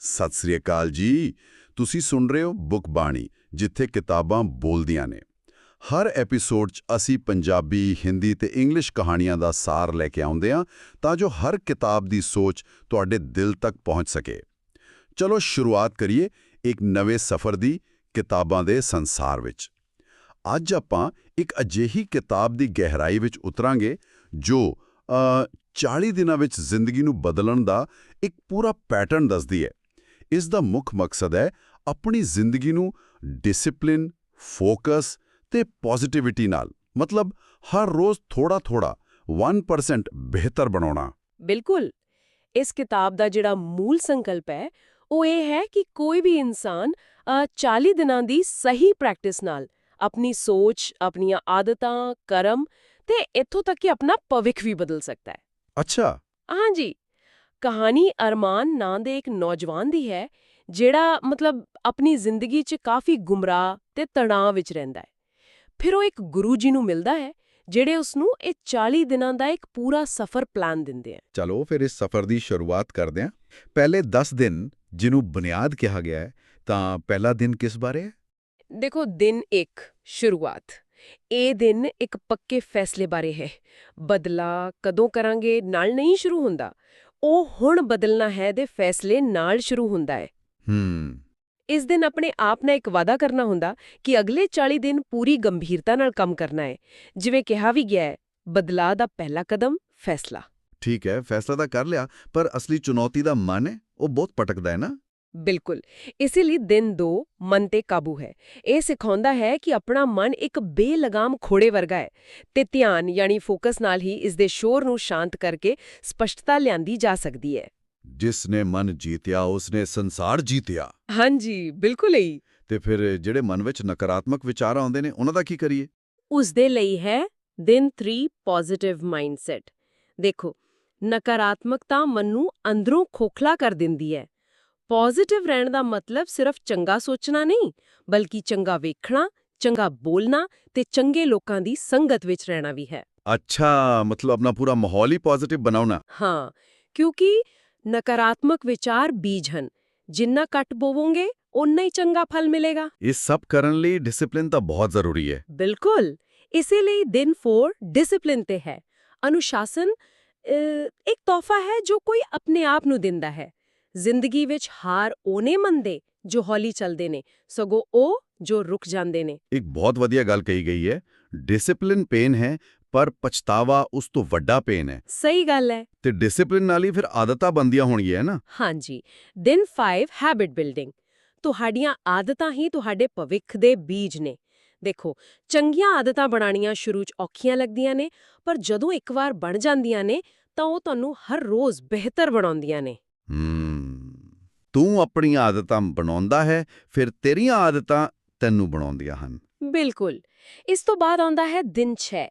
ਸਤਿ ਸ੍ਰੀ ਅਕਾਲ ਜੀ। ਤੁਸੀਂ ਸੁਣ ਰਹੇ ਹੋ ਬੁੱਕ ਬਾਣੀ ਜਿੱਥੇ ਕਿਤਾਬਾਂ ਬੋਲਦੀਆਂ ਨੇ। ਹਰ ਐਪੀਸੋਡ 'ਚ ਅਸੀਂ ਪੰਜਾਬੀ ਹਿੰਦੀ ਤੇ ਇੰਗਲਿਸ਼ ਕਹਾਣੀਆਂ ਦਾ ਸਾਰ ਲੈ ਕੇ ਆਉਂਦੇ ਹਾਂ ਤਾਂ ਜੋ ਹਰ ਕਿਤਾਬ ਦੀ ਸੋਚ ਤੁਹਾਡੇ ਦਿਲ ਤੱਕ ਪਹੁੰਚ ਸਕੇ। ਚਲੋ ਸ਼ੁਰੂਆਤ ਕਰੀਏ ਇੱਕ ਨਵੇਂ ਸਫ਼ਰ ਦੀ ਕਿਤਾਬਾਂ ਦੇ ਸੰਸਾਰ ਵਿੱਚ। ਅੱਜ ਆਪਾਂ ਇੱਕ ਅਜਿਹੀ ਕਿਤਾਬ ਦੀ ਗਹਿਰਾਈ ਵਿੱਚ ਉਤਰਾਂਗੇ ਜੋ ਅ, 40 ਦਿਨਾਂ ਵਿੱਚ ਜ਼ਿੰਦਗੀ ਨੂੰ ਬਦਲਣ ਦਾ ਇੱਕ ਪੂਰਾ ਪੈਟਰਨ ਦੱਸਦੀ ਹੈ। ਇਸ ਦਾ ਮੁੱਖ ਮਕਸਦ ਹੈ ਆਪਣੀ ਜ਼ਿੰਦਗੀ ਨੂੰ ਡਿਸਪਲਿਨ ਫੋਕਸ ਤੇ ਪੋਜ਼ਿਟਿਵਿਟੀ ਨਾਲ ਮਤਲਬ ਹਰ ਰੋਜ਼ ਥੋੜਾ-ਥੋੜਾ 1% ਬਿਹਤਰ ਬਣਾਉਣਾ। ਬਿਲਕੁਲ। ਇਸ ਕਿਤਾਬ ਦਾ ਜਿਹੜਾ ਮੂਲ ਸੰਕਲਪ ਹੈ ਉਹ ਇਹ ਹੈ ਕਿ ਕੋਈ ਵੀ ਇਨਸਾਨ ਅ, 40 ਦਿਨਾਂ ਦੀ ਸਹੀ ਪ੍ਰੈਕਟਿਸ ਨਾਲ ਆਪਣੀ ਸੋਚ ਆਪਣੀਆਂ ਆਦਤਾਂ ਕਰਮ ਤੇ ਇੱਥੋਂ ਤੱਕ ਕਿ ਆਪਣਾ ਭਵਿੱਖ ਵੀ ਬਦਲ ਸਕਦਾ ਹੈ। ਅੱਛਾ। ਹਾਂਜੀ। ਕਹਾਣੀ ਅਰਮਾਨ ਨਾਂ ਦੇ ਇੱਕ ਨੌਜਵਾਨ ਦੀ ਹੈ ਜਿਹੜਾ ਮਤਲਬ ਆਪਣੀ ਜ਼ਿੰਦਗੀ 'ਚ ਕਾਫੀ ਗੁੰਮਰਾਹ ਤੇ ਤਣਾਅ ਵਿੱਚ ਰਹਿੰਦਾ ਹੈ। ਫਿਰ ਉਹ ਇੱਕ ਗੁਰੂ ਜੀ ਨੂੰ ਮਿਲਦਾ ਹੈ ਜਿਹੜੇ ਉਸ ਨੂੰ ਇਹ 40 ਦਿਨਾਂ ਦਾ ਇੱਕ ਪੂਰਾ ਸਫ਼ਰ ਪਲਾਨ ਦਿੰਦੇ ਆ ਚਲੋ ਫਿਰ ਇਸ ਸਫ਼ਰ ਦੀ ਸ਼ੁਰੂਆਤ ਕਰਦੇ ਹਾਂ। ਪਹਿਲੇ 10 ਦਿਨ ਜਿਹਨੂੰ ਬੁਨਿਆਦ ਕਿਹਾ ਗਿਆ ਹੈ ਤਾਂ ਪਹਿਲਾ ਦਿਨ ਕਿਸ ਬਾਰੇ ਹੈ? ਦੇਖੋ ਦਿਨ 1 ਸ਼ੁਰੂਆਤ। ਇਹ ਦਿਨ ਇੱਕ ਪੱਕੇ ਫੈਸਲੇ ਬਾਰੇ ਹੈ। ਬਦਲਾ ਕਦੋਂ ਕਰਾਂਗੇ ਨਾਲ ਨਹੀਂ ਸ਼ੁਰੂ ਹੁੰਦਾ। ਉਹ ਹੁਣ ਬਦਲਣਾ ਹੈ ਦੇ ਫੈਸਲੇ ਨਾਲ ਸ਼ੁਰੂ ਹੁੰਦਾ ਹੈ। ਹੂੰ। ਇਸ ਦਿਨ ਆਪਣੇ ਆਪ ਨਾਲ ਇੱਕ ਵਾਅਦਾ ਕਰਨਾ ਹੁੰਦਾ ਕਿ ਅਗਲੇ 40 ਦਿਨ ਪੂਰੀ ਗੰਭੀਰਤਾ ਨਾਲ ਕੰਮ ਕਰਨਾ ਹੈ। ਜਿਵੇਂ ਕਿਹਾ ਵੀ ਗਿਆ ਹੈ ਬਦਲਾਅ ਦਾ ਪਹਿਲਾ ਕਦਮ ਫੈਸਲਾ। ਠੀਕ ਹੈ ਫੈਸਲਾ ਤਾਂ ਕਰ ਲਿਆ ਪਰ ਅਸਲੀ ਚੁਣੌਤੀ ਦਾ ਮਨ ਹੈ ਉਹ ਬਹੁਤ ਭਟਕਦਾ ਹੈ ਨਾ। ਬਿਲਕੁਲ। ਇਸੇ ਲਈ ਦਿਨ 2 ਮਨ ਤੇ ਕਾਬੂ ਹੈ। ਇਹ ਸਿਖਾਉਂਦਾ ਹੈ ਕਿ ਆਪਣਾ ਮਨ ਇੱਕ ਬੇਲਗਾਮ ਖੋੜੇ ਵਰਗਾ ਹੈ ਤੇ ਧਿਆਨ ਯਾਨੀ ਫੋਕਸ ਨਾਲ ਹੀ ਇਸ ਦੇ ਸ਼ੋਰ ਨੂੰ ਸ਼ਾਂਤ ਕਰਕੇ ਸਪਸ਼ਟਤਾ ਲਿਆਂਦੀ ਜਾ ਸਕਦੀ ਹੈ। ਜਿਸ ਨੇ ਮਨ ਜੀਤਿਆ ਉਸ ਨੇ ਸੰਸਾਰ ਜੀਤਿਆ। ਹਾਂਜੀ ਬਿਲਕੁਲ ਹੀ। ਤੇ ਫਿਰ ਜਿਹੜੇ ਮਨ ਵਿੱਚ ਨਕਾਰਾਤਮਕ ਵਿਚਾਰ ਆਉਂਦੇ ਨੇ ਉਹਨਾਂ ਦਾ ਕੀ ਕਰੀਏ? ਉਸ ਦੇ ਲਈ ਹੈ ਦਿਨ 3 ਪੋਜ਼ਿਟਿਵ ਮਾਈਂਡਸੈਟ ਦੇਖੋ ਨਕਾਰਾਤਮਕਤਾ ਮਨ ਨੂੰ ਅੰਦਰੋਂ ਖੋਖਲਾ ਕਰ ਦਿੰਦੀ ਹੈ। ਪੋਜ਼ਿਟਿਵ ਰਹਿਣ ਦਾ ਮਤਲਬ ਸਿਰਫ ਚੰਗਾ ਸੋਚਣਾ ਨਹੀਂ ਬਲਕਿ ਚੰਗਾ ਵੇਖਣਾ ਚੰਗਾ ਬੋਲਣਾ ਤੇ ਚੰਗੇ ਲੋਕਾਂ ਦੀ ਸੰਗਤ ਵਿੱਚ ਰਹਿਣਾ ਵੀ ਹੈ। ਅੱਛਾ ਮਤਲਬ ਆਪਣਾ ਪੂਰਾ ਮਾਹੌਲ ਹੀ ਪੋਜ਼ਿਟਿਵ ਬਣਾਉਣਾ। ਹਾਂ ਕਿਉਂਕਿ ਨਕਾਰਾਤਮਕ ਵਿਚਾਰ ਬੀਜ ਹਨ। ਜਿੰਨਾ ਘੱਟ ਬੋਵੋਗੇ ਉਨਾ ਹੀ ਚੰਗਾ ਫਲ ਮਿਲੇਗਾ। ਇਹ ਸਭ ਕਰਨ ਲਈ ਡਿਸਪਲਿਨ ਤਾਂ ਬਹੁਤ ਜ਼ਰੂਰੀ ਹੈ। ਬਿਲਕੁਲ। ਇਸੇ ਲਈ ਦਿਨ 4 ਡਿਸਪਲਿਨ ਤੇ ਹੈ। ਅਨੁਸ਼ਾਸਨ ਇੱਕ ਤੋਹਫਾ ਹੈ ਜੋ ਕੋਈ ਆਪਣੇ ਆਪ ਨੂੰ ਦਿੰਦਾ ਹੈ। ਜ਼ਿੰਦਗੀ ਵਿੱਚ ਹਾਰ ਉਹਨੇ ਮੰਨਦੇ ਜੋ ਹੌਲੀ ਚੱਲਦੇ ਨੇ ਸਗੋਂ ਉਹ ਜੋ ਰੁਕ ਜਾਂਦੇ ਨੇ। ਇੱਕ ਬਹੁਤ ਵਧੀਆ ਗੱਲ ਕਹੀ ਗਈ ਹੈ ਡਿਸਪਲਿਨ ਪੇਨ ਹੈ ਪਰ ਪਛਤਾਵਾ ਉਸ ਤੋਂ ਵੱਡਾ ਪੇਨ ਹੈ। ਸਹੀ ਗੱਲ ਹੈ। ਤੇ ਡਿਸਪਲਿਨ ਨਾਲ ਹੀ ਫਿਰ ਆਦਤਾਂ ਬੰਦੀਆਂ ਹੋਣਗੀਆਂ ਨਾ? ਹਾਂਜੀ ਦਿਨ 5 ਹੈਬਿਟ ਬਿਲਡਿੰਗ ਤੁਹਾਡੀਆਂ ਆਦਤਾਂ ਹੀ ਤੁਹਾਡੇ ਭਵਿੱਖ ਦੇ ਬੀਜ ਨੇ। ਦੇਖੋ ਚੰਗੀਆਂ ਆਦਤਾਂ ਬਣਾਉਣੀਆਂ ਸ਼ੁਰੂ 'ਚ ਔਖੀਆਂ ਲੱਗਦੀਆਂ ਨੇ ਪਰ ਜਦੋਂ ਇੱਕ ਵਾਰ ਬਣ ਜਾਂਦੀਆਂ ਨੇ ਤਾਂ ਉਹ ਤੁਹਾਨੂੰ ਹਰ ਰੋਜ਼ ਬਿਹਤਰ ਬਣਾਉਂਦੀਆਂ ਨੇ। ਹੂੰ ਤੂੰ ਆਪਣੀਆਂ ਆਦਤਾਂ ਬਣਾਉਂਦਾ ਹੈ ਫਿਰ ਤੇਰੀਆਂ ਆਦਤਾਂ ਤੈਨੂੰ ਬਣਾਉਂਦੀਆਂ ਹਨ। ਬਿਲਕੁਲ। ਇਸ ਤੋਂ ਬਾਅਦ ਆਉਂਦਾ ਹੈ ਦਿਨ 6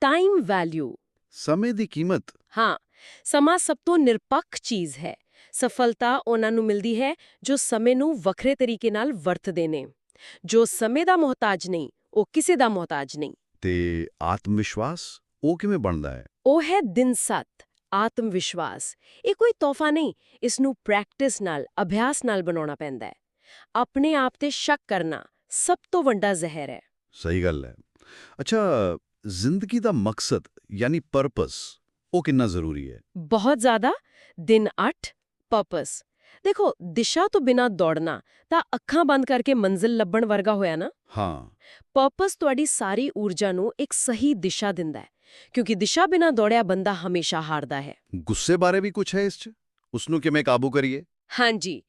ਟਾਈਮ ਵੈਲਿਊ ਸਮੇਂ ਦੀ ਕੀਮਤ। ਹਾਂ ਸਮਾਂ ਸਭ ਤੋਂ ਨਿਰਪੱਖ ਚੀਜ਼ ਹੈ। ਸਫਲਤਾ ਉਹਨਾਂ ਨੂੰ ਮਿਲਦੀ ਹੈ ਜੋ ਸਮੇਂ ਨੂੰ ਵੱਖਰੇ ਤਰੀਕੇ ਨਾਲ ਵਰਤਦੇ ਨੇ। ਜੋ ਸਮੇਂ ਦਾ ਮੁਹਤਾਜ ਨਹੀਂ ਉਹ ਕਿਸੇ ਦਾ ਮੁਹਤਾਜ ਨਹੀਂ। ਤੇ ਆਤਮ ਵਿਸ਼ਵਾਸ ਉਹ ਕਿਵੇਂ ਬਣਦਾ ਹੈ? ਉਹ ਹੈ ਦਿਨ 7 ਆਤਮ ਵਿਸ਼ਵਾਸ ਇਹ ਕੋਈ ਤੋਹਫਾ ਨਹੀਂ ਇਸ ਨੂੰ ਪ੍ਰੈਕਟਿਸ ਨਾਲ ਅਭਿਆਸ ਨਾਲ ਬਣਾਉਣਾ ਪੈਂਦਾ ਹੈ। ਆਪਣੇ ਆਪ ਤੇ ਸ਼ੱਕ ਕਰਨਾ ਸਭ ਤੋਂ ਵੱਡਾ ਜ਼ਹਿਰ ਹੈ। ਸਹੀ ਗੱਲ ਹੈ। ਅੱਛਾ ਜ਼ਿੰਦਗੀ ਦਾ ਮਕਸਦ ਯਾਨੀ ਪਰਪਸ ਉਹ ਕਿੰਨਾ ਜ਼ਰੂਰੀ ਹੈ? ਬਹੁਤ ਜ਼ਿਆਦਾ। ਦਿਨ 8 ਪਰਪਸ ਦੇਖੋ ਦਿਸ਼ਾ ਤੋਂ ਬਿਨਾ ਦੌੜਨਾ ਤਾਂ ਅੱਖਾਂ ਬੰਦ ਕਰਕੇ ਮੰਜ਼ਿਲ ਲੱਭਣ ਵਰਗਾ ਹੋਇਆ ਨਾ। ਹਾਂ। ਪਰਪਸ ਤੁਹਾਡੀ ਸਾਰੀ ਊਰਜਾ ਨੂੰ ਇੱਕ ਸਹੀ ਦਿਸ਼ਾ ਦਿੰਦਾ ਹੈ ਕਿਉਂਕਿ ਦਿਸ਼ਾ ਬਿਨਾ ਦੌੜਿਆ ਬੰਦਾ ਹਮੇਸ਼ਾ ਹਾਰਦਾ ਹੈ। ਗੁੱਸੇ ਬਾਰੇ ਵੀ ਕੁਝ ਹੈ ਇਸ 'ਚ? ਉਸ ਨੂੰ ਕਿਵੇਂ ਕਾਬੂ ਕਰੀਏ? ਹਾਂਜੀ।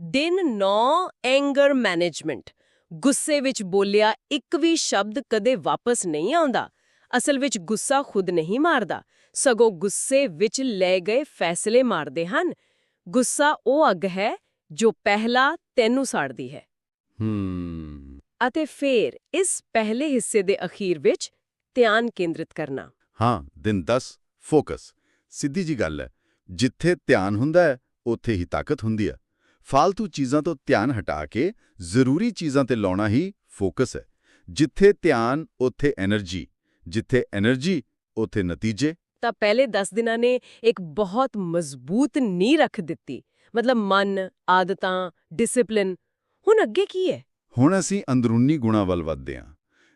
ਦਿਨ 9 ਐਂਗਰ ਮੈਨੇਜਮੈਂਟ ਗੁੱਸੇ ਵਿੱਚ ਬੋਲਿਆ ਇੱਕ ਵੀ ਸ਼ਬਦ ਕਦੇ ਵਾਪਸ ਨਹੀਂ ਆਉਂਦਾ। ਅਸਲ ਵਿੱਚ ਗੁੱਸਾ ਖੁਦ ਨਹੀਂ ਮਾਰਦਾ। ਸਗੋਂ ਗੁੱਸੇ ਵਿੱਚ ਲੈ ਗਏ ਫੈਸਲੇ ਮਾਰਦੇ ਹਨ। ਗੁੱਸਾ ਉਹ ਅੱਗ ਹੈ ਜੋ ਪਹਿਲਾ ਤੈਨੂੰ ਸਾੜਦੀ ਹੈ। ਅਤੇ ਫੇਰ ਇਸ ਪਹਿਲੇ ਹਿੱਸੇ ਦੇ ਅਖੀਰ ਵਿੱਚ ਧਿਆਨ ਕੇਂਦਰਿਤ ਕਰਨਾ। ਹਾਂ ਦਿਨ 10 ਫੋਕਸ। ਸਿੱਧੀ ਜੀ ਗੱਲ ਹੈ ਜਿੱਥੇ ਧਿਆਨ ਹੁੰਦਾ ਹੈ ਉੱਥੇ ਹੀ ਤਾਕਤ ਹੁੰਦੀ ਹੈ। ਫਾਲਤੂ ਚੀਜ਼ਾਂ ਤੋਂ ਧਿਆਨ ਹਟਾ ਕੇ ਜ਼ਰੂਰੀ ਚੀਜ਼ਾਂ ਤੇ ਲਾਉਣਾ ਹੀ ਫੋਕਸ ਹੈ। ਜਿੱਥੇ ਧਿਆਨ ਉੱਥੇ એનર્ਜੀ ਜਿੱਥੇ એનર્ਜੀ ਉੱਥੇ ਨਤੀਜੇ। ਤਾਂ ਪਹਿਲੇ 10 ਦਿਨਾਂ ਨੇ ਇੱਕ ਬਹੁਤ ਮਜ਼ਬੂਤ ਨੀਂਹ ਰੱਖ ਦਿੱਤੀ। ਮਤਲਬ ਮਨ ਆਦਤਾਂ ਡਿਸਪਲਿਨ ਹੁਣ ਅੱਗੇ ਕੀ ਹੈ? ਹੁਣ ਅਸੀਂ ਅੰਦਰੂਨੀ ਗੁਣਾਂ ਵੱਲ ਵੱਧਦੇ ਹਾਂ।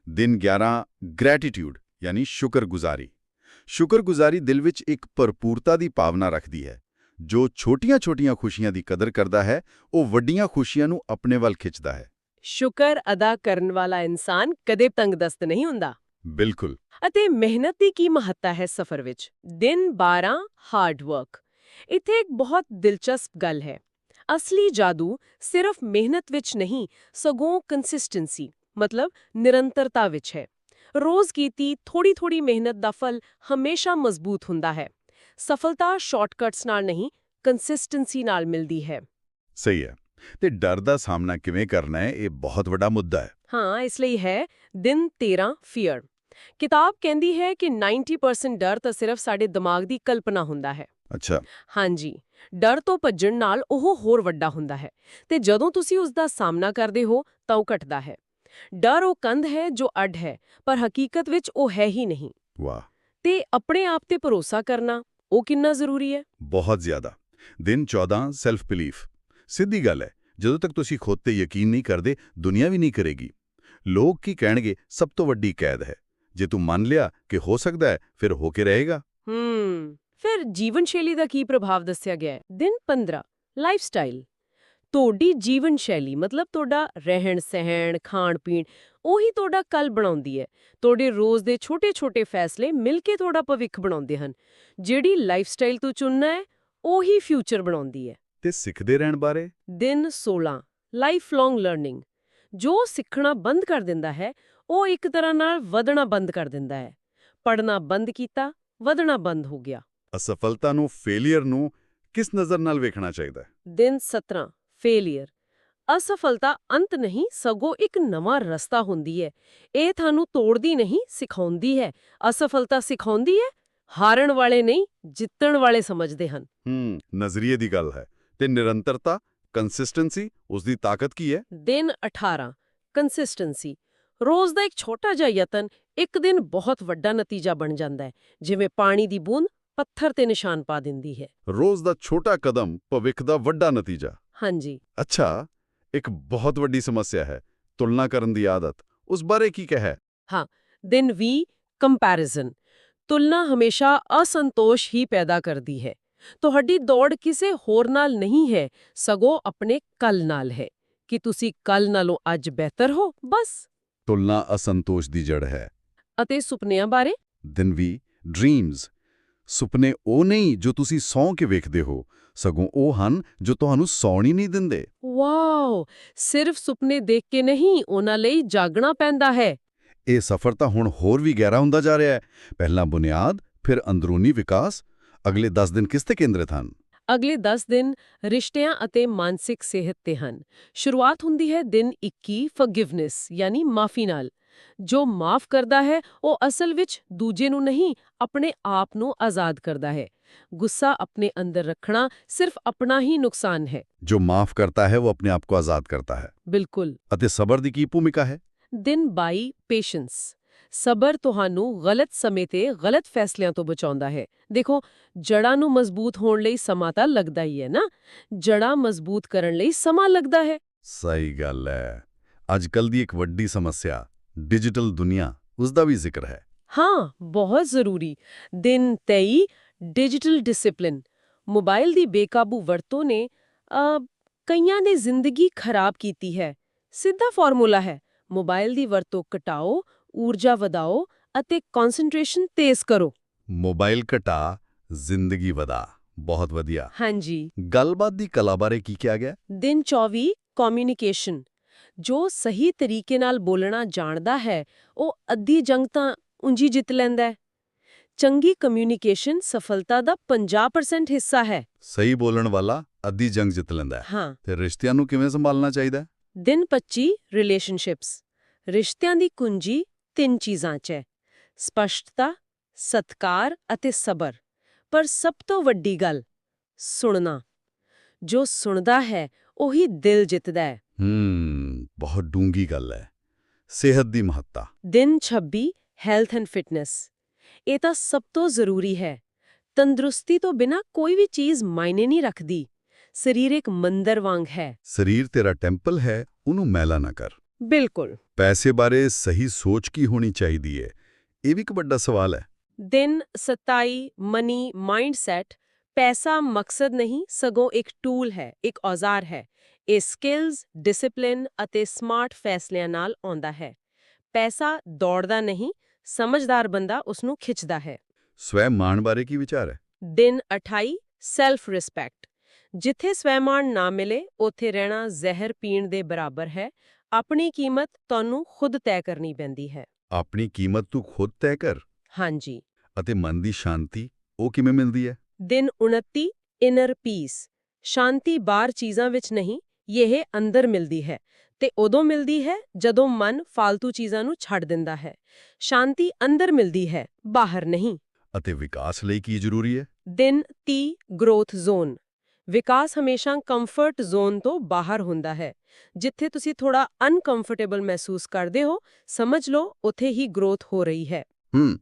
ਦਿਨ 11 ਗ੍ਰੈਟੀਟਿਊਡ ਯਾਨੀ ਸ਼ੁਕਰਗੁਜ਼ਾਰੀ। ਸ਼ੁਕਰਗੁਜ਼ਾਰੀ ਦਿਲ ਵਿੱਚ ਇੱਕ ਭਰਪੂਰਤਾ ਦੀ ਭਾਵਨਾ ਰੱਖਦੀ ਹੈ। ਜੋ ਛੋਟੀਆਂ-ਛੋਟੀਆਂ ਖੁਸ਼ੀਆਂ ਦੀ ਕਦਰ ਕਰਦਾ ਹੈ ਉਹ ਵੱਡੀਆਂ ਖੁਸ਼ੀਆਂ ਨੂੰ ਆਪਣੇ ਵੱਲ ਖਿੱਚਦਾ ਹੈ। ਸ਼ੁਕਰ ਅਦਾ ਕਰਨ ਵਾਲਾ ਇਨਸਾਨ ਕਦੇ ਤੰਗਦਸਤ ਨਹੀਂ ਹੁੰਦਾ। ਬਿਲਕੁਲ। ਅਤੇ ਮਿਹਨਤ ਦੀ ਕੀ ਮਹੱਤਤਾ ਹੈ ਸਫ਼ਰ ਵਿੱਚ? ਦਿਨ 12 ਹਾਰਡ ਵਰਕ ਇੱਥੇ ਇੱਕ ਬਹੁਤ ਦਿਲਚਸਪ ਗੱਲ ਹੈ। ਅਸਲੀ ਜਾਦੂ ਸਿਰਫ ਮਿਹਨਤ ਵਿੱਚ ਨਹੀਂ ਸਗੋਂ ਕੰਸਿਸਟੈਂਸੀ ਮਤਲਬ ਨਿਰੰਤਰਤਾ ਵਿੱਚ ਹੈ। ਰੋਜ਼ ਕੀਤੀ ਥੋੜੀ ਥੋੜੀ ਮਿਹਨਤ ਦਾ ਫਲ ਹਮੇਸ਼ਾ ਮਜ਼ਬੂਤ ਹੁੰਦਾ ਹੈ। ਸਫਲਤਾ ਸ਼ਾਰਟਕਟਸ ਨਾਲ ਨਹੀਂ ਕੰਸਿਸਟੈਂਸੀ ਨਾਲ ਮਿਲਦੀ ਹੈ। ਸਹੀ ਹੈ। ਤੇ ਡਰ ਦਾ ਸਾਹਮਣਾ ਕਿਵੇਂ ਕਰਨਾ ਹੈ ਇਹ ਬਹੁਤ ਵੱਡਾ ਮੁੱਦਾ ਹੈ। ਹਾਂ ਇਸ ਲਈ ਹੈ ਦਿਨ 13 ਫੀਅਰ ਕਿਤਾਬ ਕਹਿੰਦੀ ਹੈ ਕਿ 90% ਡਰ ਤਾਂ ਸਿਰਫ ਸਾਡੇ ਦਿਮਾਗ ਦੀ ਕਲਪਨਾ ਹੁੰਦਾ ਹੈ। ਅੱਛਾ। ਹਾਂਜੀ ਡਰ ਤੋਂ ਭੱਜਣ ਨਾਲ ਉਹ ਹੋਰ ਵੱਡਾ ਹੁੰਦਾ ਹੈ ਤੇ ਜਦੋਂ ਤੁਸੀਂ ਉਸ ਦਾ ਸਾਹਮਣਾ ਕਰਦੇ ਹੋ ਤਾਂ ਉਹ ਘਟਦਾ ਹੈ। ਡਰ ਉਹ ਕੰਧ ਹੈ ਜੋ ਅੱਡ ਹੈ ਪਰ ਹਕੀਕਤ ਵਿੱਚ ਉਹ ਹੈ ਹੀ ਨਹੀਂ। ਵਾਹ। ਤੇ ਆਪਣੇ ਆਪ ਤੇ ਭਰੋਸਾ ਕਰਨਾ ਉਹ ਕਿੰਨਾ ਜ਼ਰੂਰੀ ਹੈ? ਬਹੁਤ ਜ਼ਿਆਦਾ। ਦਿਨ 14 ਸੈਲਫ ਬਿਲੀਫ ਸਿੱਧੀ ਗੱਲ ਹੈ ਜਦੋਂ ਤੱਕ ਤੁਸੀਂ ਖੁਦ ਤੇ ਯਕੀਨ ਨਹੀਂ ਕਰਦੇ ਦੁਨੀਆ ਵੀ ਨਹੀਂ ਕਰੇਗੀ। ਲੋਕ ਕੀ ਕਹਿਣਗੇ ਸਭ ਤੋਂ ਵੱਡੀ ਕੈਦ ਹੈ। ਜੇ ਤੂੰ ਮੰਨ ਲਿਆ ਕਿ ਹੋ ਸਕਦਾ ਹੈ ਫਿਰ ਹੋ ਕੇ ਰਹੇਗਾ। ਹੂੰ ਫਿਰ ਜੀਵਨ ਸ਼ੈਲੀ ਦਾ ਕੀ ਪ੍ਰਭਾਵ ਦੱਸਿਆ ਗਿਆ ਹੈ? ਦਿਨ 15 ਲਾਈਫਸਟਾਈਲ ਤੁਹਾਡੀ ਜੀਵਨ ਸ਼ੈਲੀ ਮਤਲਬ ਤੁਹਾਡਾ ਰਹਿਣ ਸਹਿਣ ਖਾਣ ਪੀਣ ਉਹੀ ਤੁਹਾਡਾ ਕੱਲ ਬਣਾਉਂਦੀ ਹੈ। ਤੁਹਾਡੇ ਰੋਜ਼ ਦੇ ਛੋਟੇ-ਛੋਟੇ ਫੈਸਲੇ ਮਿਲ ਕੇ ਤੁਹਾਡਾ ਭਵਿੱਖ ਬਣਾਉਂਦੇ ਹਨ। ਜਿਹੜੀ ਲਾਈਫਸਟਾਈਲ ਤੂੰ ਚੁਣਨਾ ਹੈ ਉਹੀ ਫਿਊਚਰ ਬਣਾਉਂਦੀ ਹੈ। ਤੇ ਸਿੱਖਦੇ ਰਹਿਣ ਬਾਰੇ? ਦਿਨ 16 ਲਾਈਫ ਲੌਂਗ ਲਰਨਿੰਗ ਜੋ ਸਿੱਖਣਾ ਬੰਦ ਕਰ ਦਿੰਦਾ ਹੈ ਉਹ ਇੱਕ ਤਰ੍ਹਾਂ ਨਾਲ ਵਧਣਾ ਬੰਦ ਕਰ ਦਿੰਦਾ ਹੈ। ਪੜਨਾ ਬੰਦ ਕੀਤਾ ਵਧਣਾ ਬੰਦ ਹੋ ਗਿਆ। ਅਸਫਲਤਾ ਨੂੰ ਫੇਲਿਅਰ ਨੂੰ ਕਿਸ ਨਜ਼ਰ ਨਾਲ ਵੇਖਣਾ ਚਾਹੀਦਾ ਹੈ? ਦਿਨ 17 ਫੇਲਿਅਰ ਅਸਫਲਤਾ ਅੰਤ ਨਹੀਂ ਸਗੋਂ ਇੱਕ ਨਵਾਂ ਰਸਤਾ ਹੁੰਦੀ ਹੈ। ਇਹ ਤੁਹਾਨੂੰ ਤੋੜਦੀ ਨਹੀਂ ਸਿਖਾਉਂਦੀ ਹੈ। ਅਸਫਲਤਾ ਸਿਖਾਉਂਦੀ ਹੈ ਹਾਰਨ ਵਾਲੇ ਨਹੀਂ ਜਿੱਤਣ ਵਾਲੇ ਸਮਝਦੇ ਹਨ। ਹੂੰ ਨਜ਼ਰੀਏ ਦੀ ਗੱਲ ਹੈ। ਤੇ ਨਿਰੰਤਰਤਾ ਕੰਸਿਸਟੈਂਸੀ ਉਸ ਦੀ ਤਾਕਤ ਕੀ ਹੈ? ਦਿਨ 18 ਕੰਸਿਸਟੈਂਸੀ ਰੋਜ਼ ਦਾ ਇੱਕ ਛੋਟਾ ਜਿਹਾ ਯਤਨ ਇੱਕ ਦਿਨ ਬਹੁਤ ਵੱਡਾ ਨਤੀਜਾ ਬਣ ਜਾਂਦਾ ਹੈ ਜਿਵੇਂ ਪਾਣੀ ਦੀ ਬੂੰਦ ਪੱਥਰ ਤੇ ਨਿਸ਼ਾਨ ਪਾ ਦਿੰਦੀ ਹੈ। ਰੋਜ਼ ਦਾ ਛੋਟਾ ਕਦਮ ਭਵਿੱਖ ਦਾ ਵੱਡਾ ਨਤੀਜਾ। ਹਾਂਜੀ। ਅੱਛਾ ਇੱਕ ਬਹੁਤ ਵੱਡੀ ਸਮੱਸਿਆ ਹੈ ਤੁਲਨਾ ਕਰਨ ਦੀ ਆਦਤ ਉਸ ਬਾਰੇ ਕੀ ਕਹੇ? ਦਿਨ 20 ਕੰਪੈਰੀਜ਼ਨ ਤੁਲਨਾ ਹਮੇਸ਼ਾ ਅਸੰਤੋਸ਼ ਹੀ ਪੈਦਾ ਕਰਦੀ ਹੈ। ਤੁਹਾਡੀ ਦੌੜ ਕਿਸੇ ਹੋਰ ਨਾਲ ਨਹੀਂ ਹੈ ਸਗੋਂ ਆਪਣੇ ਕੱਲ ਨਾਲ ਹੈ। ਕਿ ਤੁਸੀਂ ਕੱਲ ਨਾਲੋਂ ਅੱਜ ਬਿਹਤਰ ਹੋ? ਬਸ। ਤੁਲਨਾ ਅਸੰਤੋਸ਼ ਦੀ ਜੜ ਹੈ। ਅਤੇ ਸੁਪਨਿਆਂ ਬਾਰੇ? ਦਿਨ ਵੀ ਡ੍ਰੀਮਸ ਸੁਪਨੇ ਉਹ ਨਹੀਂ ਜੋ ਤੁਸੀਂ ਸੌਂ ਕੇ ਵੇਖਦੇ ਹੋ ਸਗੋਂ ਉਹ ਹਨ ਜੋ ਤੁਹਾਨੂੰ ਸੌਣ ਹੀ ਨਹੀਂ ਦਿੰਦੇ। ਵਾਓ! ਸਿਰਫ ਸੁਪਨੇ ਦੇਖ ਕੇ ਨਹੀਂ ਉਹਨਾਂ ਲਈ ਜਾਗਣਾ ਪੈਂਦਾ ਹੈ। ਇਹ ਸਫ਼ਰ ਤਾਂ ਹੁਣ ਹੋਰ ਵੀ ਗਹਿਰਾ ਹੁੰਦਾ ਜਾ ਰਿਹਾ ਹੈ। ਪਹਿਲਾਂ ਬੁਨਿਆਦ ਫਿਰ ਅੰਦਰੂਨੀ ਵਿਕਾਸ। ਅਗਲੇ 10 ਦਿਨ ਕਿਸ ਤੇ ਕੇਂਦਰਿਤ ਹਨ? ਅਗਲੇ 10 ਦਿਨ ਰਿਸ਼ਤਿਆਂ ਅਤੇ ਮਾਨਸਿਕ ਸਿਹਤ ਤੇ ਹਨ। ਸ਼ੁਰੂਆਤ ਹੁੰਦੀ ਹੈ ਦਿਨ 21 ਫੋਰਗਿਵਨੈਸ ਯਾਨੀ ਮਾਫੀ ਨਾਲ। ਜੋ ਮਾਫ ਕਰਦਾ ਹੈ ਉਹ ਅਸਲ ਵਿੱਚ ਦੂਜੇ ਨੂੰ ਨਹੀਂ ਆਪਣੇ ਆਪ ਨੂੰ ਆਜ਼ਾਦ ਕਰਦਾ ਹੈ। ਗੁੱਸਾ ਆਪਣੇ ਅੰਦਰ ਰੱਖਣਾ ਸਿਰਫ ਆਪਣਾ ਹੀ ਨੁਕਸਾਨ ਹੈ। ਜੋ ਮਾਫ ਕਰਤਾ ਹੈ ਉਹ ਆਪਣੇ ਆਪ ਨੂੰ ਆਜ਼ਾਦ ਕਰਤਾ ਹੈ। ਬਿਲਕੁਲ। ਅਤੇ ਸਬਰ ਦੀ ਕੀ ਭੂਮਿਕਾ ਹੈ? ਦਿਨ 22 ਪੇਸ਼ੈਂਸ ਸਬਰ ਤੁਹਾਨੂੰ ਗਲਤ ਸਮੇਂ ਤੇ ਗਲਤ ਫੈਸਲਿਆਂ ਤੋਂ ਬਚਾਉਂਦਾ ਹੈ। ਦੇਖੋ ਜੜਾਂ ਨੂੰ ਮਜ਼ਬੂਤ ਹੋਣ ਲਈ ਸਮਾਂ ਤਾਂ ਲੱਗਦਾ ਹੀ ਹੈ ਨਾ? ਜੜਾਂ ਮਜ਼ਬੂਤ ਕਰਨ ਲਈ ਸਮਾਂ ਲੱਗਦਾ ਹੈ। ਸਹੀ ਗੱਲ ਹੈ। ਅੱਜ ਕੱਲ ਦੀ ਇੱਕ ਵੱਡੀ ਸਮੱਸਿਆ ਡਿਜੀਟਲ ਦੁਨੀਆ ਉਸ ਦਾ ਵੀ ਜ਼ਿਕਰ ਹੈ। ਹਾਂ ਬਹੁਤ ਜ਼ਰੂਰੀ। ਦਿਨ 23 ਡਿਜੀਟਲ ਡਿਸਪਲਿਨ। ਮੋਬਾਈਲ ਦੀ ਬੇਕਾਬੂ ਵਰਤੋਂ ਨੇ ਕਈਆਂ ਦੀ ਜ਼ਿੰਦਗੀ ਖਰਾਬ ਕੀਤੀ ਹੈ। ਸਿੱਧਾ ਫਾਰਮੂਲਾ ਹੈ ਮੋਬਾਈਲ ਦੀ ਵਰਤੋਂ ਘਟਾਓ ਊਰਜਾ ਵਧਾਓ ਅਤੇ ਕਨਸੈਂਟ੍ਰੇਸ਼ਨ ਤੇਜ਼ ਕਰੋ। ਮੋਬਾਈਲ ਘਟਾ ਜ਼ਿੰਦਗੀ ਵਧਾ। ਬਹੁਤ ਵਧੀਆ। ਹਾਂਜੀ। ਗੱਲਬਾਤ ਦੀ ਕਲਾ ਬਾਰੇ ਕੀ ਕਿਹਾ ਗਿਆ? ਦਿਨ 24 ਕਮਿਊਨੀਕੇਸ਼ਨ ਜੋ ਸਹੀ ਤਰੀਕੇ ਨਾਲ ਬੋਲਣਾ ਜਾਣਦਾ ਹੈ ਉਹ ਅੱਧੀ ਜੰਗ ਤਾਂ ਉਂਝੀ ਜਿੱਤ ਲੈਂਦਾ ਹੈ। ਚੰਗੀ ਕਮਿਊਨੀਕੇਸ਼ਨ ਸਫਲਤਾ ਦਾ 50% ਹਿੱਸਾ ਹੈ। ਸਹੀ ਬੋਲਣ ਵਾਲਾ ਅੱਧੀ ਜੰਗ ਜਿੱਤ ਲੈਂਦਾ ਹੈ। ਹਾਂ। ਤੇ ਰਿਸ਼ਤਿਆਂ ਨੂੰ ਕਿਵੇਂ ਸੰਭਾਲਣਾ ਚਾਹੀਦਾ? ਦਿਨ 25 ਰਿਲੇਸ਼ਨਸ਼ਿਪਸ ਰਿਸ਼ਤਿਆਂ ਦੀ ਕੁੰਜੀ ਤਿੰਨ ਚੀਜ਼ਾਂ 'ਚ ਹੈ। ਸਪਸ਼ਟਤਾ ਸਤਕਾਰ ਅਤੇ ਸਬਰ। ਪਰ ਸਭ ਤੋਂ ਵੱਡੀ ਗੱਲ ਸੁਣਨਾ। ਜੋ ਸੁਣਦਾ ਹੈ ਉਹੀ ਦਿਲ ਜਿੱਤਦਾ ਹੈ। ਹੂੰ ਬਹੁਤ ਡੂੰਗੀ ਗੱਲ ਹੈ। ਸਿਹਤ ਦੀ ਮਹੱਤਤਾ। ਦਿਨ 26 ਹੈਲਥ ਐਂਡ ਫਿਟਨੈਸ। ਇਹ ਤਾਂ ਸਭ ਤੋਂ ਜ਼ਰੂਰੀ ਹੈ। ਤੰਦਰੁਸਤੀ ਤੋਂ ਬਿਨਾ ਕੋਈ ਵੀ ਚੀਜ਼ ਮਾਇਨੇ ਨਹੀਂ ਰੱਖਦੀ। ਸਰੀਰ ਇੱਕ ਮੰਦਰ ਵਾਂਗ ਹੈ। ਸਰੀਰ ਤੇਰਾ ਟੈਂਪਲ ਹੈ ਉਹਨੂੰ ਮੈਲਾ ਨਾ ਕਰ। ਬਿਲਕੁਲ। ਪੈਸੇ ਬਾਰੇ ਸਹੀ ਸੋਚ ਕੀ ਹੋਣੀ ਚਾਹੀਦੀ ਹੈ ਇਹ ਵੀ ਇੱਕ ਵੱਡਾ ਸਵਾਲ ਹੈ। ਦਿਨ 27 ਮਨੀ ਮਾਈਂਡਸੈਟ ਪੈਸਾ ਮਕਸਦ ਨਹੀਂ ਸਗੋਂ ਇੱਕ ਟੂਲ ਹੈ ਇੱਕ ਔਜ਼ਾਰ ਹੈ। ਇਹ ਸਕਿੱਲਸ ਡਿਸਪਲਿਨ ਅਤੇ ਸਮਾਰਟ ਫੈਸਲਿਆਂ ਨਾਲ ਆਉਂਦਾ ਹੈ। ਪੈਸਾ ਦੌੜਦਾ ਨਹੀਂ ਸਮਝਦਾਰ ਬੰਦਾ ਉਸ ਨੂੰ ਖਿੱਚਦਾ ਹੈ। ਸਵੈ ਮਾਣ ਬਾਰੇ ਕੀ ਵਿਚਾਰ ਹੈ? ਦਿਨ 28 ਸੈਲਫ ਰਿਸਪੈਕਟ ਜਿੱਥੇ ਸਵੈਮਾਨ ਨਾ ਮਿਲੇ ਉੱਥੇ ਰਹਿਣਾ ਜ਼ਹਿਰ ਪੀਣ ਦੇ ਬਰਾਬਰ ਹੈ ਆਪਣੀ ਕੀਮਤ ਤੁਹਾਨੂੰ ਖੁਦ ਤੈਅ ਕਰਨੀ ਪੈਂਦੀ ਹੈ। ਆਪਣੀ ਕੀਮਤ ਤੂੰ ਖੁਦ ਤੈਅ ਕਰ? ਹਾਂਜੀ। ਅਤੇ ਮਨ ਦੀ ਸ਼ਾਂਤੀ ਉਹ ਕਿਵੇਂ ਮਿਲਦੀ ਹੈ? ਦਿਨ 29 ਇਨਰ ਪੀਸ। ਸ਼ਾਂਤੀ ਬਾਹਰ ਚੀਜ਼ਾਂ ਵਿੱਚ ਨਹੀਂ ਇਹ ਅੰਦਰ ਮਿਲਦੀ ਹੈ। ਤੇ ਉਦੋਂ ਮਿਲਦੀ ਹੈ ਜਦੋਂ ਮਨ ਫालतू ਚੀਜ਼ਾਂ ਨੂੰ ਛੱਡ ਦਿੰਦਾ ਹੈ। ਸ਼ਾਂਤੀ ਅੰਦਰ ਮਿਲਦੀ ਹੈ ਬਾਹਰ ਨਹੀਂ। ਅਤੇ ਵਿਕਾਸ ਲਈ ਕੀ ਜ਼ਰੂਰੀ ਹੈ? ਦਿਨ 30 ਗਰੋਥ ਜ਼ੋਨ। ਵਿਕਾਸ ਹਮੇਸ਼ਾ ਕੰਫਰਟ ਜ਼ੋਨ ਤੋਂ ਬਾਹਰ ਹੁੰਦਾ ਹੈ। ਜਿੱਥੇ ਤੁਸੀਂ ਥੋੜਾ ਅਨਕੰਫਰਟੇਬਲ ਮਹਿਸੂਸ ਕਰਦੇ ਹੋ, ਸਮਝ ਲਓ, ਉੱਥੇ ਹੀ ਗਰੋਥ ਹੋ ਰਹੀ ਹੈ। ਹੂੰ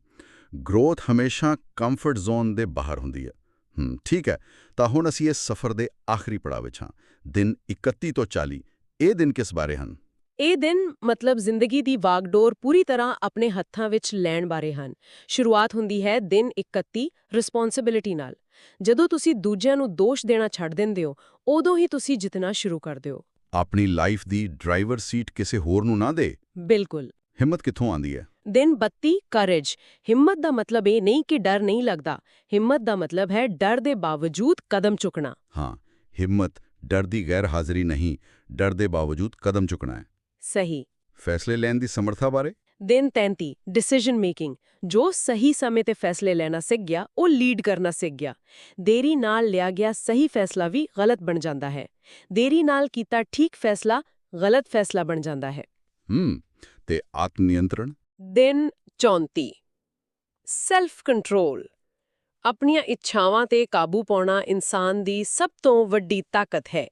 ਗਰੋਥ ਹਮੇਸ਼ਾ ਕੰਫਰਟ ਜ਼ੋਨ ਦੇ ਬਾਹਰ ਹੁੰਦੀ ਹੈ। ਹੂੰ, ਠੀਕ ਹੈ, ਤਾਂ ਹੁਣ ਅਸੀਂ ਇਸ ਸਫ਼ਰ ਦੇ ਆਖਰੀ ਪੜਾਅ ਵਿੱਚ ਹਾਂ। ਦਿਨ 31 ਤੋਂ 40 ਇਹ ਦਿਨ ਕਿਸ ਬਾਰੇ ਹਨ? ਇਹ ਦਿਨ ਮਤਲਬ ਜ਼ਿੰਦਗੀ ਦੀ ਵਾਗਡੋਰ ਪੂਰੀ ਤਰ੍ਹਾਂ ਆਪਣੇ ਹੱਥਾਂ ਵਿੱਚ ਲੈਣ ਬਾਰੇ ਹਨ। ਸ਼ੁਰੂਆਤ ਹੁੰਦੀ ਹੈ ਦਿਨ 31 ਰਿਸਪੌਂਸਿਬਿਲਿਟੀ ਨਾਲ। ਜਦੋਂ ਤੁਸੀਂ ਦੂਜਿਆਂ ਨੂੰ ਦੋਸ਼ ਦੇਣਾ ਛੱਡ ਦਿੰਦੇ ਹੋ ਉਦੋਂ ਹੀ ਤੁਸੀਂ ਜਿੱਤਣਾ ਸ਼ੁਰੂ ਕਰਦੇ ਹੋ ਆਪਣੀ ਲਾਈਫ ਦੀ ਡਰਾਈਵਰ ਸੀਟ ਕਿਸੇ ਹੋਰ ਨੂੰ ਨਾ ਦੇ। ਬਿਲਕੁਲ। ਹਿੰਮਤ ਕਿੱਥੋਂ ਆਉਂਦੀ ਹੈ? ਦਿਨ 32 ਕਰੇਜ ਹਿੰਮਤ ਦਾ ਮਤਲਬ ਇਹ ਨਹੀਂ ਕਿ ਡਰ ਨਹੀਂ ਲੱਗਦਾ। ਹਿੰਮਤ ਦਾ ਮਤਲਬ ਹੈ ਡਰ ਦੇ ਬਾਵਜੂਦ ਕਦਮ ਚੁੱਕਣਾ। ਹਾਂ ਹਿੰਮਤ ਡਰ ਦੀ ਗੈਰ ਹਾਜ਼ਰੀ ਨਹੀਂ ਡਰ ਦੇ ਬਾਵਜੂਦ ਕਦਮ ਚੁੱਕਣਾ ਹੈ। ਸਹੀ। ਫੈਸਲੇ ਲੈਣ ਦੀ ਸਮਰੱਥਾ ਬਾਰੇ? ਦਿਨ 33 ਡਿਸੀਜਨ ਮੇਕਿੰਗ ਜੋ ਸਹੀ ਸਮੇਂ ਤੇ ਫੈਸਲੇ ਲੈਣਾ ਸਿੱਖ ਗਿਆ ਉਹ ਲੀਡ ਕਰਨਾ ਸਿੱਖ ਗਿਆ। ਦੇਰੀ ਨਾਲ ਲਿਆ ਗਿਆ ਸਹੀ ਫੈਸਲਾ ਵੀ ਗਲਤ ਬਣ ਜਾਂਦਾ ਹੈ। ਦੇਰੀ ਨਾਲ ਕੀਤਾ ਠੀਕ ਫੈਸਲਾ ਗਲਤ ਫੈਸਲਾ ਬਣ ਜਾਂਦਾ ਹੈ। ਹੂੰ ਤੇ ਆਤਮ ਨਿਯੰਤਰਣ ਦਿਨ 34 ਸੈਲਫ ਕੰਟਰੋਲ ਆਪਣੀਆਂ ਇੱਛਾਵਾਂ ਤੇ ਕਾਬੂ ਪਾਉਣਾ ਇਨਸਾਨ ਦੀ ਸਭ ਤੋਂ ਵੱਡੀ ਤਾਕਤ ਹੈ।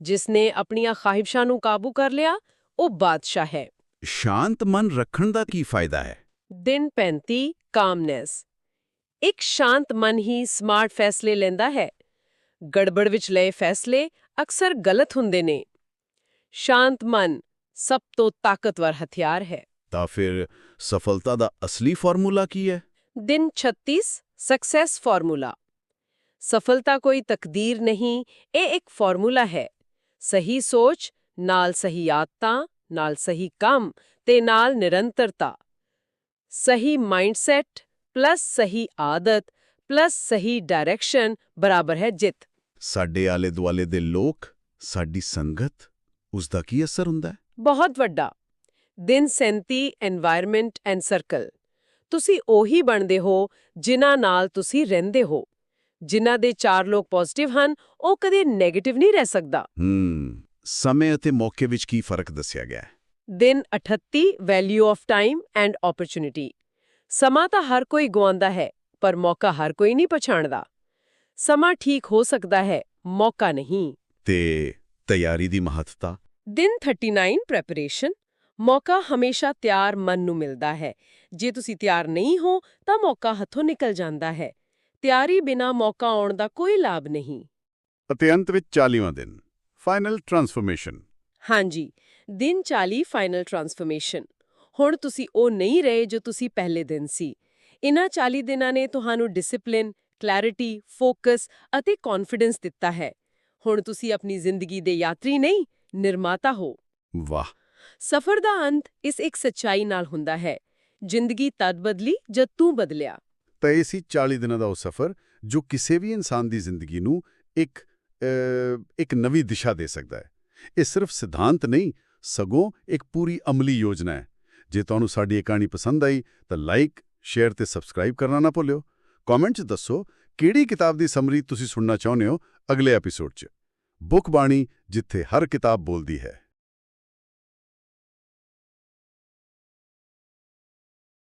ਜਿਸ ਨੇ ਆਪਣੀਆਂ ਖਾਹਿਸ਼ਾਂ ਨੂੰ ਕਾਬੂ ਕਰ ਲਿਆ ਉਹ ਬਾਦਸ਼ਾਹ ਹੈ। ਸ਼ਾਂਤ ਮਨ ਰੱਖਣ ਦਾ ਕੀ ਫਾਇਦਾ ਹੈ? ਦਿਨ 35 ਕਾਮਨੈਸ। ਇੱਕ ਸ਼ਾਂਤ ਮਨ ਹੀ ਸਮਾਰਟ ਫੈਸਲੇ ਲੈਂਦਾ ਹੈ। ਗੜਬੜ ਵਿੱਚ ਲਏ ਫੈਸਲੇ ਅਕਸਰ ਗਲਤ ਹੁੰਦੇ ਨੇ। ਸ਼ਾਂਤ ਮਨ ਸਭ ਤੋਂ ਤਾਕਤਵਰ ਹਥਿਆਰ ਹੈ। ਤਾਂ ਫਿਰ ਸਫਲਤਾ ਦਾ ਅਸਲੀ ਫਾਰਮੂਲਾ ਕੀ ਹੈ? ਦਿਨ 36 ਸਕਸੈਸ ਫਾਰਮੂਲਾ ਸਫਲਤਾ ਕੋਈ ਤਕਦੀਰ ਨਹੀਂ ਇਹ ਇੱਕ ਫਾਰਮੂਲਾ ਹੈ। ਸਹੀ ਸੋਚ ਨਾਲ ਸਹੀ ਆਦਤਾਂ ਨਾਲ ਸਹੀ ਕੰਮ ਤੇ ਨਾਲ ਨਿਰੰਤਰਤਾ। ਸਹੀ ਮਾਈਂਡਸੈਟ ਪਲੱਸ ਸਹੀ ਆਦਤ ਪਲੱਸ ਸਹੀ ਡਾਇਰੈਕਸ਼ਨ ਬਰਾਬਰ ਹੈ ਜਿੱਤ। ਸਾਡੇ ਆਲੇ ਦੁਆਲੇ ਦੇ ਲੋਕ ਸਾਡੀ ਸੰਗਤ ਉਸ ਦਾ ਕੀ ਅਸਰ ਹੁੰਦਾ ਬਹੁਤ ਵੱਡਾ। ਦਿਨ ਸੈਂਤੀ এনवायरमेंट ਐਂਡ ਸਰਕਲ ਤੁਸੀਂ ਉਹੀ ਬਣਦੇ ਹੋ ਜਿਨ੍ਹਾਂ ਨਾਲ ਤੁਸੀਂ ਰਹਿੰਦੇ ਹੋ। ਜਿਨ੍ਹਾਂ ਦੇ ਚਾਰ ਲੋਕ ਪੋਜ਼ਿਟਿਵ ਹਨ ਉਹ ਕਦੇ 네ਗੇਟਿਵ ਨਹੀਂ ਰਹਿ ਸਕਦਾ। ਹੂੰ। ਸਮੇਂ ਅਤੇ ਮੌਕੇ ਵਿੱਚ ਕੀ ਫ਼ਰਕ ਦੱਸਿਆ ਗਿਆ ਦਿਨ 38 value of time and opportunity ਸਮਾਂ ਤਾਂ ਹਰ ਕੋਈ ਗਵਾਉਂਦਾ ਹੈ ਪਰ ਮੌਕਾ ਹਰ ਕੋਈ ਨਹੀਂ ਪਛਾਣਦਾ। ਸਮਾਂ ਠੀਕ ਹੋ ਸਕਦਾ ਹੈ ਮੌਕਾ ਨਹੀਂ। ਤੇ ਤਿਆਰੀ ਦੀ ਮਹੱਤਤਾ? ਦਿਨ 39 ਪ੍ਰੈਪਰੇਸ਼ਨ ਮੌਕਾ ਹਮੇਸ਼ਾ ਤਿਆਰ ਮਨ ਨੂੰ ਮਿਲਦਾ ਹੈ। ਜੇ ਤੁਸੀਂ ਤਿਆਰ ਨਹੀਂ ਹੋ ਤਾਂ ਮੌਕਾ ਹੱਥੋਂ ਨਿਕਲ ਜਾਂਦਾ ਹੈ। ਤਿਆਰੀ ਬਿਨਾ ਮੌਕਾ ਆਉਣ ਦਾ ਕੋਈ ਲਾਭ ਨਹੀਂ। ਅਤੇ ਅੰਤ ਵਿੱਚ 40ਵਾਂ ਦਿਨ। ਫਾਈਨਲ ਟਰਾਂਸਫਰਮੇਸ਼ਨ ਹਾਂਜੀ ਦਿਨ 40 ਫਾਈਨਲ ਟਰਾਂਸਫਰਮੇਸ਼ਨ ਹੁਣ ਤੁਸੀਂ ਉਹ ਨਹੀਂ ਰਹੇ ਜੋ ਤੁਸੀਂ ਪਹਿਲੇ ਦਿਨ ਸੀ। ਇਨ੍ਹਾਂ 40 ਦਿਨਾਂ ਨੇ ਤੁਹਾਨੂੰ ਡਿਸਪਲਿਨ ਕਲੈਰਿਟੀ ਫੋਕਸ ਅਤੇ ਕੌਨਫੀਡੈਂਸ ਦਿੱਤਾ ਹੈ। ਹੁਣ ਤੁਸੀਂ ਆਪਣੀ ਜ਼ਿੰਦਗੀ ਦੇ ਯਾਤਰੀ ਨਹੀਂ ਨਿਰਮਾਤਾ ਹੋ। ਵਾਹ। ਸਫ਼ਰ ਦਾ ਅੰਤ ਇਸ ਇੱਕ ਸੱਚਾਈ ਨਾਲ ਹੁੰਦਾ ਹੈ। ਜ਼ਿੰਦਗੀ ਤਦ ਬਦਲੀ ਜਦ ਤੂੰ ਬਦਲਿਆ। ਤਾਂ ਇਹ ਸੀ 40 ਦਿਨਾਂ ਦਾ ਉਹ ਸਫ਼ਰ ਜੋ ਕਿਸੇ ਵੀ ਇਨਸਾਨ ਦੀ ਜ਼ਿੰਦਗੀ ਨੂੰ ਇੱਕ ਇੱਕ ਨਵੀਂ ਦਿਸ਼ਾ ਦੇ ਸਕਦਾ ਹੈ। ਇਹ ਸਿਰਫ ਸਿਧਾਂਤ ਨਹੀਂ, ਸਗੋਂ ਇੱਕ ਪੂਰੀ ਅਮਲੀ ਯੋਜਨਾ ਹੈ। ਜੇ ਤੁਹਾਨੂੰ ਸਾਡੀ ਇਹ ਕਹਾਣੀ ਪਸੰਦ ਆਈ, ਤਾਂ ਲਾਈਕ, ਸ਼ੇਅਰ ਤੇ ਸਬਸਕ੍ਰਾਈਬ ਕਰਨਾ ਨਾ ਭੁੱਲਿਓ। ਕਮੈਂਟ 'ਚ ਦੱਸੋ, ਕਿਹੜੀ ਕਿਤਾਬ ਦੀ ਸਮਰੀ ਤੁਸੀਂ ਸੁਣਨਾ ਚਾਹੁੰਦੇ ਹੋ ਅਗਲੇ ਐਪੀਸੋਡ 'ਚ? ਬੁੱਕ ਬਾਣੀ, ਜਿੱਥੇ ਹਰ ਕਿਤਾਬ ਬੋਲਦੀ ਹੈ।